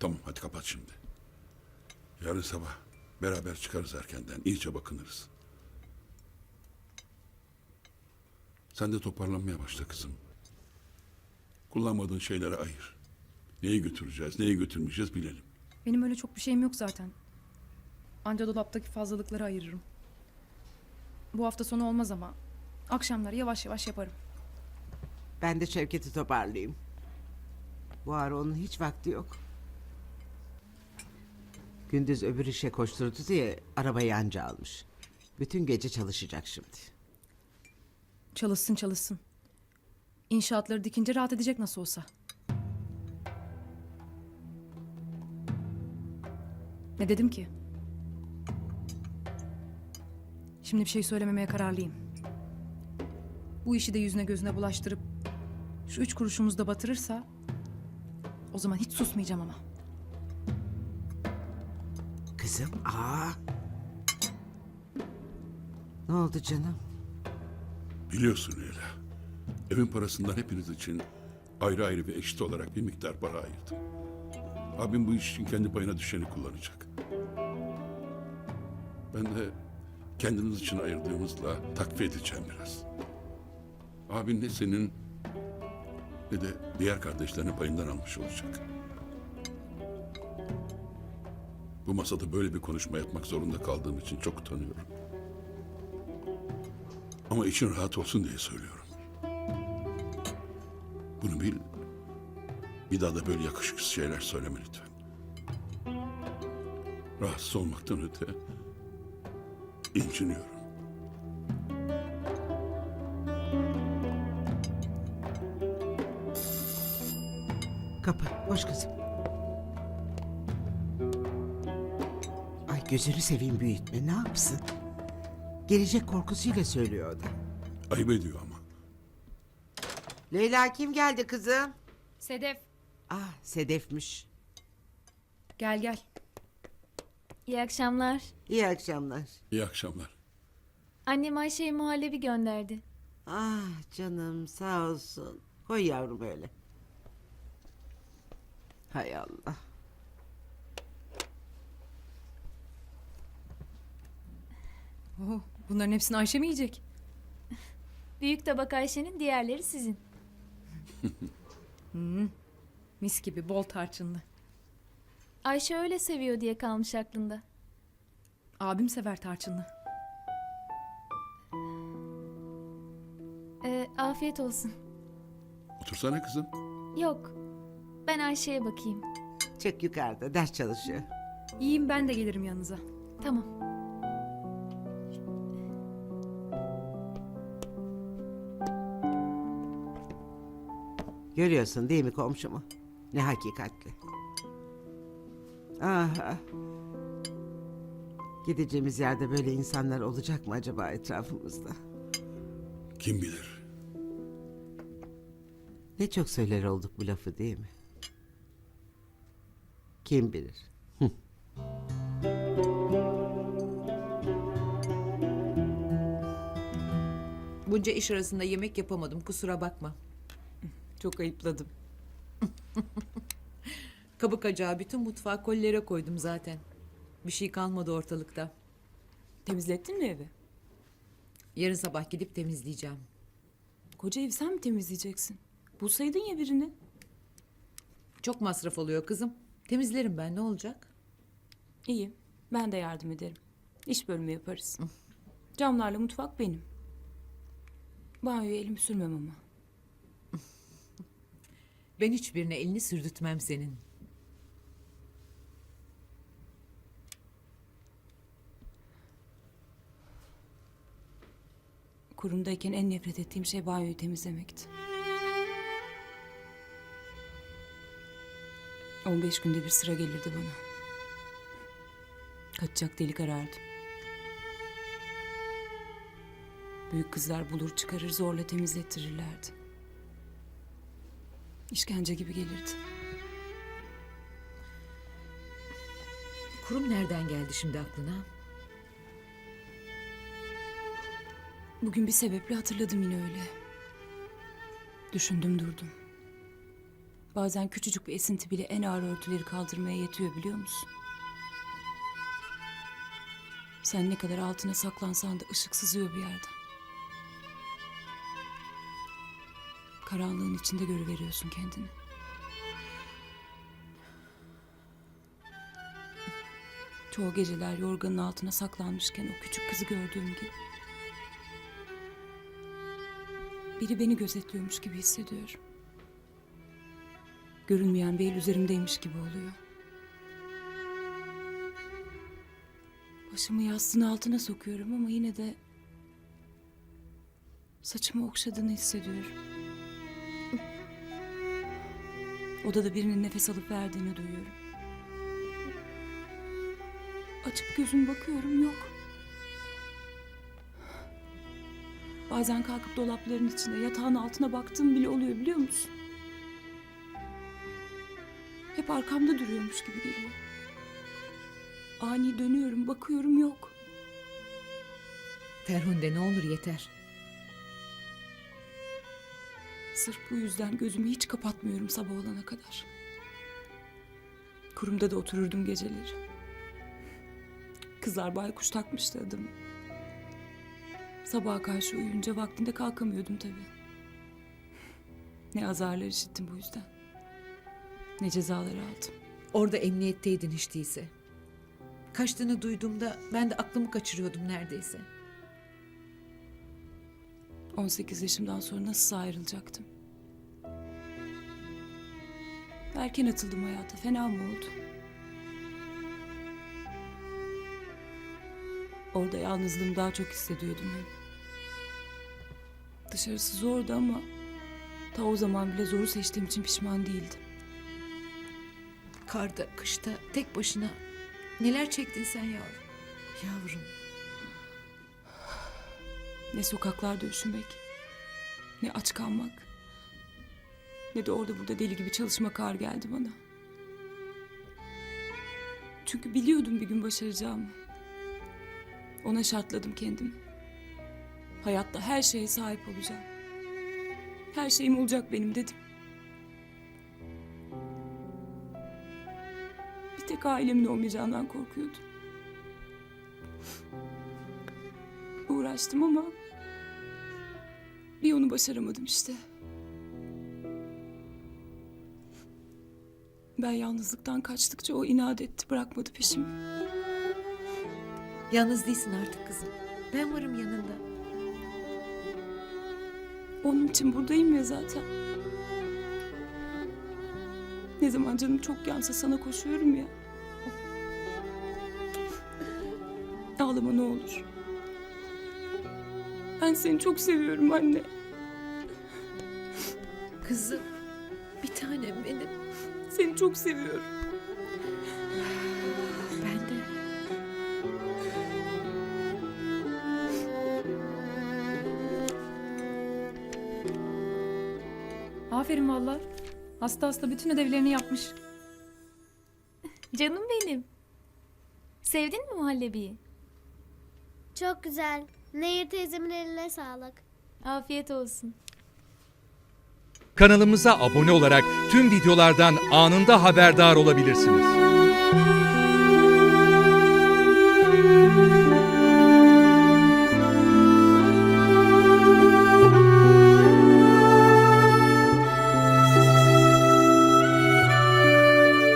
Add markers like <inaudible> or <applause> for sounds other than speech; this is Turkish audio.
Tamam hadi kapat şimdi. Yarın sabah beraber çıkarız erkenden. iyice bakınırız. Sen de toparlanmaya başla kızım. Kullanmadığın şeyleri ayır. Neyi götüreceğiz, neyi götürmeyeceğiz bilelim. Benim öyle çok bir şeyim yok zaten. Anca dolaptaki fazlalıkları ayırırım. Bu hafta sonu olmaz ama akşamları yavaş yavaş yaparım. Ben de Şevket'i toparlayayım. Bu ara onun hiç vakti yok. Gündüz öbür işe koşturdu diye arabayı anca almış. Bütün gece çalışacak şimdi. Çalışsın çalışsın. İnşaatları dikince rahat edecek nasıl olsa. Ne dedim ki? Şimdi bir şey söylememeye kararlıyım. Bu işi de yüzüne gözüne bulaştırıp şu üç kuruşumuzu da batırırsa o zaman hiç susmayacağım ama. Kızım, aa. Ne oldu canım? Biliyorsun Leyla. Evin parasından hepiniz için ayrı ayrı ve eşit olarak bir miktar para ayırdım. Abim bu iş için kendi payına düşeni kullanacak. Ben de kendiniz için ayırdığımızla takviye edeceğim biraz. Abin ne senin ne de diğer kardeşlerinin payından almış olacak. Bu masada böyle bir konuşma yapmak zorunda kaldığım için çok utanıyorum. Ama için rahat olsun diye söylüyorum. Bunu bil. Bir daha da böyle yakışıksız şeyler söyleme lütfen. Rahatsız olmaktan öte inciniyorum. Kapı, boş kızım. Gözünü seveyim büyütme, ne yapsın? Gelecek korkusuyla söylüyor o da. Ayıp ediyor ama. Leyla kim geldi kızım? Sedef Ah, Sedef'miş. gel gel. İyi akşamlar. İyi akşamlar. İyi akşamlar. Annem Ayşe'ye muhallebi gönderdi. Ah canım sağ olsun. Koy yavrum öyle. Hay Allah. Oh, bunların hepsini Ayşe mi yiyecek? Büyük tabak Ayşe'nin diğerleri sizin. <laughs> Mis gibi bol tarçınlı. Ayşe öyle seviyor diye kalmış aklında. Abim sever tarçınlı. Ee, afiyet olsun. Otursana kızım. Yok. Ben Ayşe'ye bakayım. Çek yukarıda ders çalışıyor. Yiyeyim ben de gelirim yanınıza. Tamam. Görüyorsun değil mi komşumu? Ne hakikatli. Ah, ah. Gideceğimiz yerde böyle insanlar olacak mı acaba etrafımızda? Kim bilir? Ne çok söyler olduk bu lafı değil mi? Kim bilir? Bunca iş arasında yemek yapamadım kusura bakma. Çok ayıpladım. <laughs> Kabuk acağı bütün mutfağı kollere koydum zaten. Bir şey kalmadı ortalıkta. Temizlettin mi evi? Yarın sabah gidip temizleyeceğim. Koca evi sen mi temizleyeceksin? Bulsaydın ya birini. Çok masraf oluyor kızım. Temizlerim ben ne olacak? İyi. Ben de yardım ederim. İş bölümü yaparız. Camlarla mutfak benim. Banyoya elimi sürmem ama. Ben hiçbirine elini sürdürtmem senin. Kurumdayken en nefret ettiğim şey banyoyu temizlemekti. 15 günde bir sıra gelirdi bana. Kaçacak delik arardım. Büyük kızlar bulur çıkarır zorla temizlettirirlerdi. İşkence gibi gelirdi. Kurum nereden geldi şimdi aklına? Bugün bir sebeple hatırladım yine öyle. Düşündüm durdum. Bazen küçücük bir esinti bile en ağır örtüleri kaldırmaya yetiyor biliyor musun? Sen ne kadar altına saklansan da ışık sızıyor bir yerden. Karanlığın içinde görüveriyorsun kendini. Çoğu geceler yorganın altına saklanmışken o küçük kızı gördüğüm gibi. Biri beni gözetliyormuş gibi hissediyorum. Görünmeyen bir el üzerimdeymiş gibi oluyor. Başımı yastığın altına sokuyorum ama yine de saçımı okşadığını hissediyorum. Odada birinin nefes alıp verdiğini duyuyorum. Açıp gözüm bakıyorum yok. Bazen kalkıp dolapların içinde yatağın altına baktığım bile oluyor biliyor musun? Hep arkamda duruyormuş gibi geliyor. Ani dönüyorum, bakıyorum yok. Ferhunde ne olur yeter. Sırf bu yüzden gözümü hiç kapatmıyorum sabah olana kadar. Kurumda da otururdum geceleri. Kızlar baykuş takmıştı adımı. Sabaha karşı uyuyunca vaktinde kalkamıyordum tabii. Ne azarlar işittim bu yüzden. Ne cezalar aldım. Orada emniyetteydin hiç değilse. Kaçtığını duyduğumda ben de aklımı kaçırıyordum neredeyse. 18 yaşımdan sonra nasıl ayrılacaktım? Erken atıldım hayata. Fena mı oldu? Orada yalnızlığımı daha çok hissediyordum hem. Dışarısı zordu ama ta o zaman bile zoru seçtiğim için pişman değildim. Karda, kışta, tek başına neler çektin sen yavrum? Yavrum. Ne sokaklarda üşümek, ne aç kalmak, ne de orada burada deli gibi çalışmak ağır geldi bana. Çünkü biliyordum bir gün başaracağımı. Ona şartladım kendimi. Hayatta her şeye sahip olacağım. Her şeyim olacak benim dedim. Bir tek ailemin olmayacağından korkuyordum. Uğraştım ama bir onu başaramadım işte. Ben yalnızlıktan kaçtıkça o inat etti, bırakmadı peşimi. Yalnız değilsin artık kızım. Ben varım yanında. Onun için buradayım ya zaten. Ne zaman canım çok yansa sana koşuyorum ya. Ağlama ne olur. Ben seni çok seviyorum anne. Kızım. Bir tanem benim. Seni çok seviyorum. Ben de. Aferin valla. Hasta hasta bütün ödevlerini yapmış. Canım benim. Sevdin mi muhallebiyi? Çok güzel. Nehir teyzemin eline sağlık. Afiyet olsun. Kanalımıza abone olarak tüm videolardan anında haberdar olabilirsiniz.